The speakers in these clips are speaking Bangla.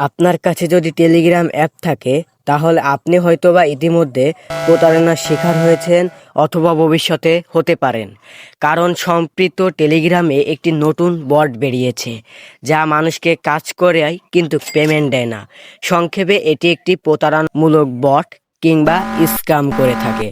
আপনার কাছে যদি টেলিগ্রাম অ্যাপ থাকে, তাহলে আপনি হয়তোবা ইতিমধ্যে প্রতারণার শিকার হয়েছেন অথবা ভবিষ্যতে হতে পারেন। কারণ সম্পৃক্ত টেলিগ্রামে একটি নতুন বট বেরিয়েছে, যা মানুষকে কাজ করে কিন্তু পেমেন্ট দেয় না। সংক্ষেপে এটি একটি প্রতারণামূলক বট কিংবা স্ক্যাম করে থাকে।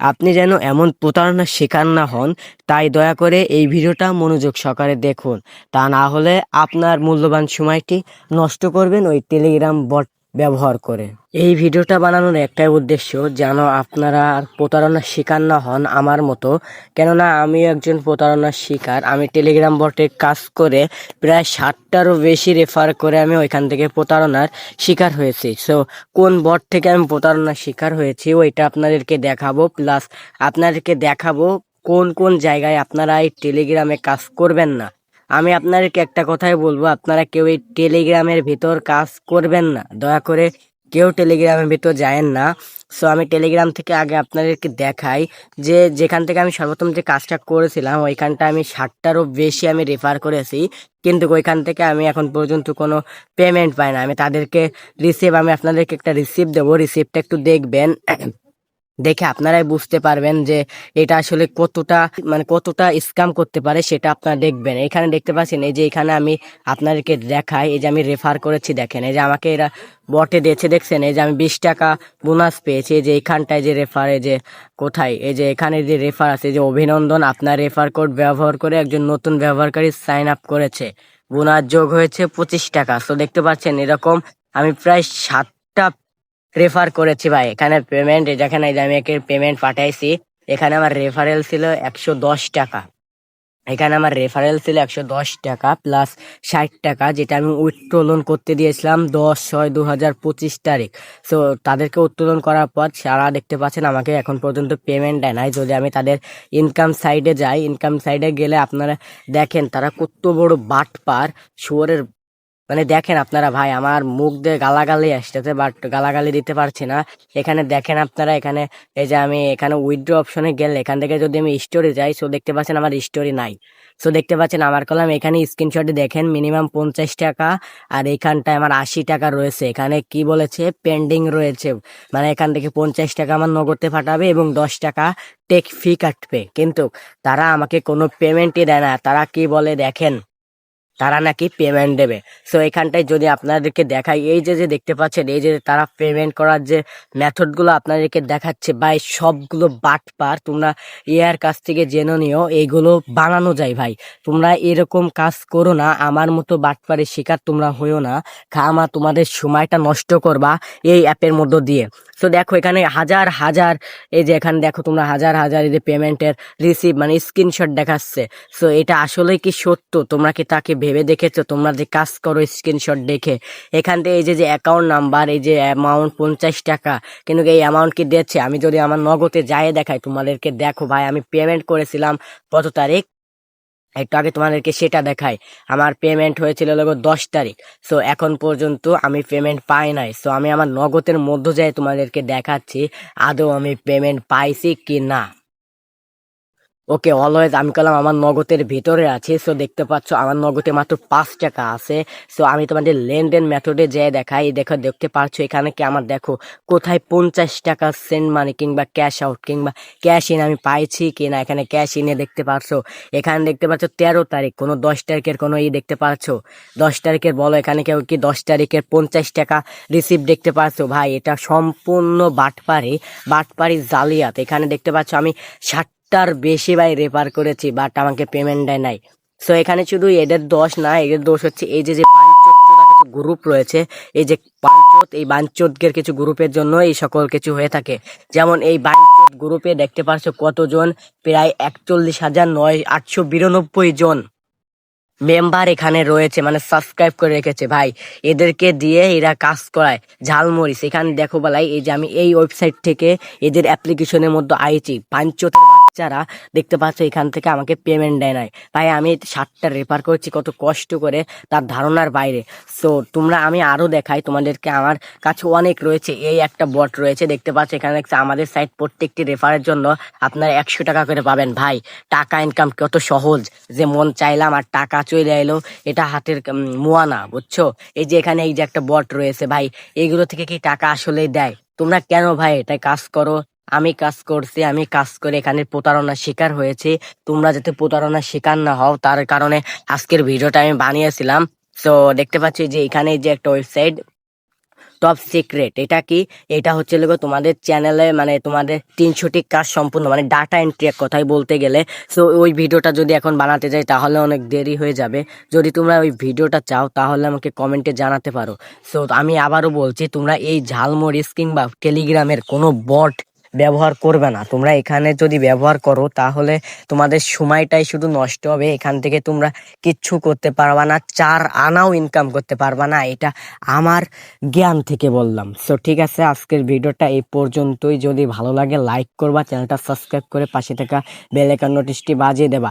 আপনি যেন এমন প্রতারণার শিকার না হন, তাই দয়া করে এই ভিডিওটা মনোযোগ সহকারে দেখুন। তা না হলে আপনার মূল্যবান সময়টি নষ্ট করবেন ওই টেলিগ্রাম বট ব্যবহার করে। এই ভিডিওটা বানানোর একটাই উদ্দেশ্য যেন আপনারা প্রতারণার শিকার না হন আমার মতো। কেননা আমি একজন প্রতারণার শিকার। আমি টেলিগ্রাম বটে কাজ করে প্রায় ষাটটারও বেশি রেফার করে আমি ওইখান থেকে প্রতারণার শিকার হয়েছি। সো কোন বট থেকে আমি প্রতারণার শিকার হয়েছি ওইটা আপনাদেরকে দেখাবো। প্লাস আপনাদেরকে দেখাবো কোন কোন জায়গায় আপনারা এই টেলিগ্রামে কাজ করবেন না। আমি আপনাদেরকে একটা কথাই বলব, আপনারা কেউ এই টেলিগ্রামের ভিতর কাজ করবেন না। দয়া করে কেউ টেলিগ্রামের ভিতর যায়েন না। সো আমি টেলিগ্রাম থেকে আগে আপনাদেরকে দেখাই যে, যেখান থেকে আমি সর্বপ্রথম যে কাজটা করেছিলাম, ওইখানটা আমি ষাটটারও বেশি আমি রেফার করেছি। কিন্তু ওইখান থেকে আমি এখন পর্যন্ত কোনো পেমেন্ট পাই না। আমি তাদেরকে রিসিভ আমি আপনাদেরকে একটা রিসিভ দেবো। রিসিভটা একটু দেখবেন। দেখে আপনারাই বুঝতে পারবেন যে এটা আসলে কতটা মানে কতটা স্ক্যাম করতে পারে সেটা আপনারা দেখবেন। এখানে দেখতে পাচ্ছেন, এই যে এখানে আমি আপনাদেরকে দেখাই, এই যে আমি রেফার করেছি, দেখেন, এই যে আমাকে এরা বটে দিয়েছে, দেখছেন? এই যে আমি বিশ টাকা বোনাস পেয়েছি, এই যে এখানটায় যে রেফার এই যে কোথায়? এই যে এখানে যে রেফার আছে যে অভিনন্দন, আপনার রেফার কোড ব্যবহার করে একজন নতুন ব্যবহারকারী সাইন আপ করেছে। বোনাস যোগ হয়েছে পঁচিশ টাকা। তো দেখতে পাচ্ছেন, এরকম আমি প্রায় সাতটা রেফার করেছি ভাই। এখানে পেমেন্ট যেখানে আমি একে পেমেন্ট পাঠাইছি, এখানে আমার রেফারেল ছিল একশো দশ টাকা। এখানে আমার রেফারেল ছিল একশো দশ টাকা প্লাস ষাট টাকা, যেটা আমি উত্তোলন করতে দিয়েছিলাম দশ ছয় দু হাজার পঁচিশ তারিখ। সো তাদেরকে উত্তোলন করার পর সারা দেখতে পাচ্ছেন আমাকে এখন পর্যন্ত পেমেন্ট দেয় নাই। যদি আমি তাদের ইনকাম সাইডে যাই ইনকাম সাইডে গেলে আপনারা দেখেন তারা কত বড় বাট পার শুয়োরের মানে দেখেন আপনারা ভাই, আমার মুখ দিয়ে গালাগালি আসতেছে বাট গালাগালি দিতে পারছি না। এখানে দেখেন আপনারা, এখানে এই যে আমি এখানে উইথড্র অপশনে গেলে, এখান থেকে যদি আমি স্টোরি যাই সো দেখতে পাচ্ছেন আমার স্টোরি নাই। সো দেখতে পাচ্ছেন আমার কলাম এখানে স্ক্রিনশটে দেখেন মিনিমাম পঞ্চাশ টাকা, আর এখানটায় আমার আশি টাকা রয়েছে। এখানে কি বলেছে? পেন্ডিং রয়েছে। মানে এখান থেকে পঞ্চাশ টাকা আমার নগদে পাঠাবে এবং দশ টাকা টেক ফি কাটবে। কিন্তু তারা আমাকে কোনো পেমেন্টই দেয় না। তারা কি বলে? দেখেন তারা নাকি পেমেন্ট দেবে। সো এখানটায় যদি আপনাদেরকে দেখাই, এই যে যে দেখতে পাচ্ছেন, এই যে তারা পেমেন্ট করার যে মেথডগুলো আপনাদেরকে দেখাচ্ছে ভাই সবগুলো বাটপার তোমরা ইয়ার কাছ থেকে জেনে নিও, এইগুলো বানানো যায় ভাই। তোমরা এরকম কাজ করো না, আমার মতো বাটপারের শিকার তোমরা হইও না, খামা তোমাদের সময়টা নষ্ট করবা এই অ্যাপের মধ্য দিয়ে। তো দেখো, এখানে হাজার হাজার, এই যে এখানে দেখো, তোমরা হাজার হাজার এই যে পেমেন্টের রিসিভ মানে স্ক্রিনশট দেখাচ্ছে। সো এটা আসলে কি সত্য? তোমরা কি তাকে ভেবে দেখেছ? তোমরা যে কাজ করো স্ক্রিনশট দেখে। এখান থেকে এই যে যে অ্যাকাউন্ট নাম্বার এই যে অ্যামাউন্ট পঞ্চাশ টাকা, কিন্তু এই অ্যামাউন্ট কি দিচ্ছে আমি যদি আমার নগদে যাই দেখাই, তোমাদেরকে দেখো ভাই, আমি পেমেন্ট করেছিলাম কত তারিখ? একটু আগে তোমাদেরকে সেটা দেখাই। আমার পেমেন্ট হয়েছিল লোক দশ তারিখ। সো এখন পর্যন্ত আমি পেমেন্ট পাই নাই। সো আমি আমার নগদের মধ্য যায় তোমাদেরকে দেখাচ্ছি, আদৌ আমি পেমেন্ট পাইছি কি না ওকে অলওয়েজ আমি করলাম আমার নগদের ভিতরে আছে সো দেখতে পাচ্ছ আমার নগদে মাত্র পাঁচ টাকা আছে। সো আমি তোমাদের লেনদেন মেথডে যেয়ে দেখাই, দেখো দেখতে পাচ্ছ এখানে কি আমার দেখো কোথায় পঞ্চাশ টাকা সেন্ড মানি কিংবা ক্যাশ আউট কিংবা ক্যাশ ইন আমি পাইছি কি না এখানে ক্যাশ ইনে দেখতে পাচ্ছ। এখানে দেখতে পাচ্ছ তেরো তারিখ, কোনো দশ তারিখের কোনো ই দেখতে পাচ্ছ। দশ তারিখের বলো এখানে কেউ কি দশ তারিখের পঞ্চাশ টাকা রিসিভ দেখতে পাচ্ছ? ভাই, এটা সম্পূর্ণ বাটপারি বাটপাড়ি জালিয়াত। এখানে দেখতে পাচ্ছ আমি ষাট টার বেশি ভাই রেফার করেছি বাট আমাকে পেমেন্ট দেয় নাই। সো এখানে শুধু এদের দোষ না, এদের দোষ হচ্ছে এই যে যে গ্রুপ রয়েছে, এই যে বাঞ্চোত এই বাঞ্চোতকের কিছু গ্রুপের জন্য এই সকল কিছু হয়ে থাকে। যেমন এই বাঞ্চোত গ্রুপে দেখতে পারছ কতজন? প্রায় একচল্লিশ হাজার নয় আটশো বিরানব্বই জন মেম্বার এখানে রয়েছে মানে সাবস্ক্রাইব করে রেখেছে। ভাই, এদেরকে দিয়ে এরা কাজ করায়, ঝালমরিচ। এখানে দেখো বলাই, এই যে আমি এই ওয়েবসাইট থেকে এদের অ্যাপ্লিকেশনের মধ্যে আইছি পাঞ্চতের বাচ্চারা দেখতে পাচ্ছ এখান থেকে আমাকে পেমেন্ট দেয় নাই। ভাই আমি শার্টটা রেপার করছি, কত কষ্ট করে তার ধারণার বাইরে। সো তোমরা, আমি আরও দেখাই তোমাদেরকে আমার কাছে অনেক রয়েছে। এই একটা বট রয়েছে, দেখতে পাচ্ছ এখানে দেখছে আমাদের সাইড প্রত্যেকটি রেফারের জন্য আপনারা একশো টাকা করে পাবেন। ভাই, টাকা ইনকাম কত সহজ। যে মন চাইলাম আর টাকা চলে এলো, এটা হাতের মোয়া না, বুঝছ? এই যে এখানে এই যে একটা বট রয়েছে, ভাই, এগুলো থেকে কি টাকা আসলেই দেয়? তোমরা কেন ভাই এটাই কাজ করো? আমি কাজ করছি, আমি কাজ করে এখানে প্রতারণার শিকার হয়েছি। তোমরা যাতে প্রতারণার শিকার না হও, তার কারণে আজকের ভিডিওটা আমি বানিয়েছিলাম। তো দেখতে পাচ্ছি যে এখানে যে একটা ওয়েবসাইট টপ সিক্রেট এটা কি? এটা হচ্ছে লোক তোমাদের চ্যানেলে মানে তোমাদের তিনশোটি কাজ সম্পূর্ণ মানে ডাটা এন্ট্রি এক কথায় বলতে গেলে। সো ওই ভিডিওটা যদি এখন বানাতে যাই, তাহলে অনেক দেরি হয়ে যাবে। যদি তোমরা ওই ভিডিওটা চাও, তাহলে আমাকে কমেন্টে জানাতে পারো। সো আমি আবারও বলছি, তোমরা এই ঝালমরিচ কিংবা টেলিগ্রামের কোনো বট ব্যবহার করবে না। তোমরা এখানে যদি ব্যবহার করো, তাহলে তোমাদের সময়টাই শুধু নষ্ট হবে। এখান থেকে তোমরা কিচ্ছু করতে পারবা না, চার আনাও ইনকাম করতে পারবা না। এটা আমার জ্ঞান থেকে বললাম। সো ঠিক আছে, আজকের ভিডিওটা এই পর্যন্তই। যদি ভালো লাগে লাইক করবা, চ্যানেলটা সাবস্ক্রাইব করে পাশে থাকা বেল আইকন নোটিশটি বাজিয়ে দেবা।